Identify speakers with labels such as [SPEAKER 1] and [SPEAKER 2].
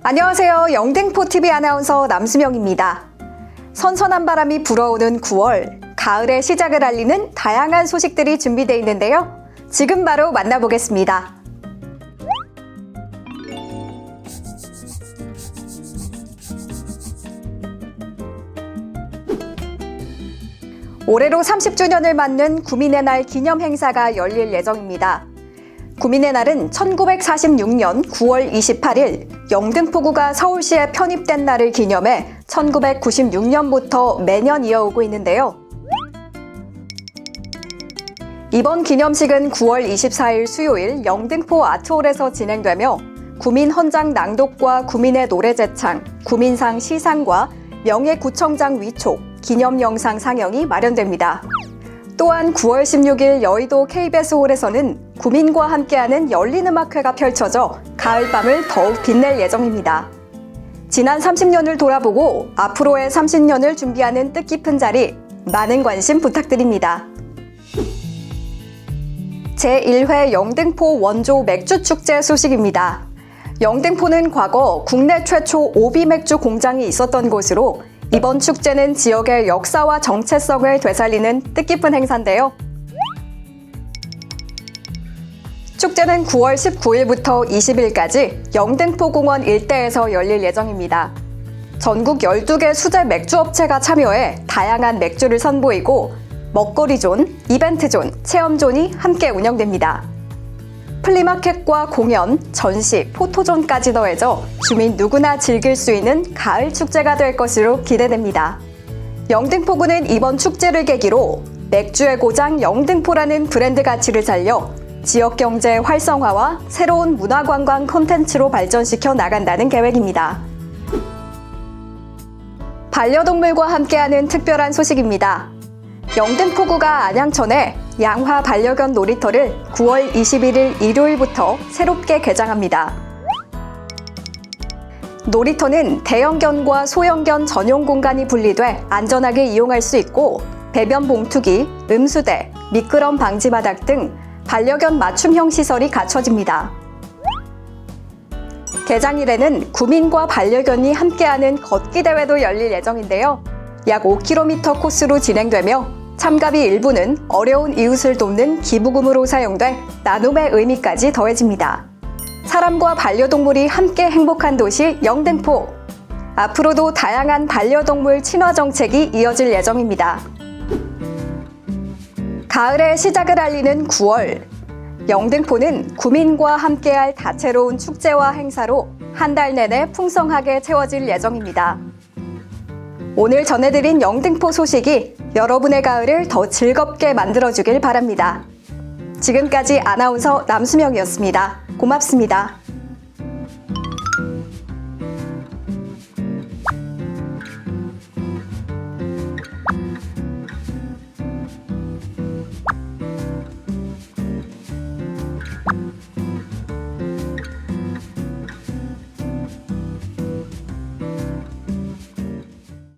[SPEAKER 1] 안녕하세요. 영등포 TV 아나운서 남수명입니다. 선선한 바람이 불어오는 9월, 가을의 시작을 알리는 다양한 소식들이 준비되어 있는데요. 지금 바로 만나보겠습니다. 올해로 30주년을 맞는 구민의 날 기념 행사가 열릴 예정입니다. 구민의 날은 1946년 9월 28일 영등포구가 서울시에 편입된 날을 기념해 1996년부터 매년 이어오고 있는데요. 이번 기념식은 9월 24일 수요일 영등포 아트홀에서 진행되며 구민 헌장 낭독과 구민의 노래 제창, 구민상 시상과 명예구청장 위촉, 기념 영상 상영이 마련됩니다. 또한 9월 16일 여의도 KBS 홀에서는 구민과 함께하는 열린 음악회가 펼쳐져 가을밤을 더욱 빛낼 예정입니다. 지난 30년을 돌아보고 앞으로의 30년을 준비하는 뜻깊은 자리 많은 관심 부탁드립니다. 제1회 영등포 원조 맥주 축제 소식입니다. 영등포는 과거 국내 최초 오비 맥주 공장이 있었던 곳으로 이번 축제는 지역의 역사와 정체성을 되살리는 뜻깊은 행사인데요. 축제는 9월 19일부터 20일까지 영등포공원 일대에서 열릴 예정입니다. 전국 12개 수제 맥주업체가 참여해 다양한 맥주를 선보이고 먹거리 존, 이벤트 존, 체험 존이 함께 운영됩니다. 플리마켓과 공연, 전시, 포토존까지 더해져 주민 누구나 즐길 수 있는 가을 축제가 될 것으로 기대됩니다. 영등포구는 이번 축제를 계기로 맥주의 고장 영등포라는 브랜드 가치를 살려 지역 경제 활성화와 새로운 문화 관광 콘텐츠로 발전시켜 나간다는 계획입니다. 반려동물과 함께하는 특별한 소식입니다. 영등포구가 안양천에 양화 반려견 놀이터를 9월 21일 일요일부터 새롭게 개장합니다. 놀이터는 대형견과 소형견 전용 공간이 분리돼 안전하게 이용할 수 있고 배변 봉투기, 음수대, 미끄럼 방지 바닥 등 반려견 맞춤형 시설이 갖춰집니다. 개장일에는 구민과 반려견이 함께하는 걷기 대회도 열릴 예정인데요. 약 5km 코스로 진행되며 참가비 일부는 어려운 이웃을 돕는 기부금으로 사용돼 나눔의 의미까지 더해집니다. 사람과 반려동물이 함께 행복한 도시 영등포. 앞으로도 다양한 반려동물 친화 정책이 이어질 예정입니다. 가을의 시작을 알리는 9월. 영등포는 구민과 함께할 다채로운 축제와 행사로 한 달 내내 풍성하게 채워질 예정입니다. 오늘 전해드린 영등포 소식이 여러분의 가을을 더 즐겁게 만들어주길 바랍니다. 지금까지 아나운서 남수명이었습니다. 고맙습니다.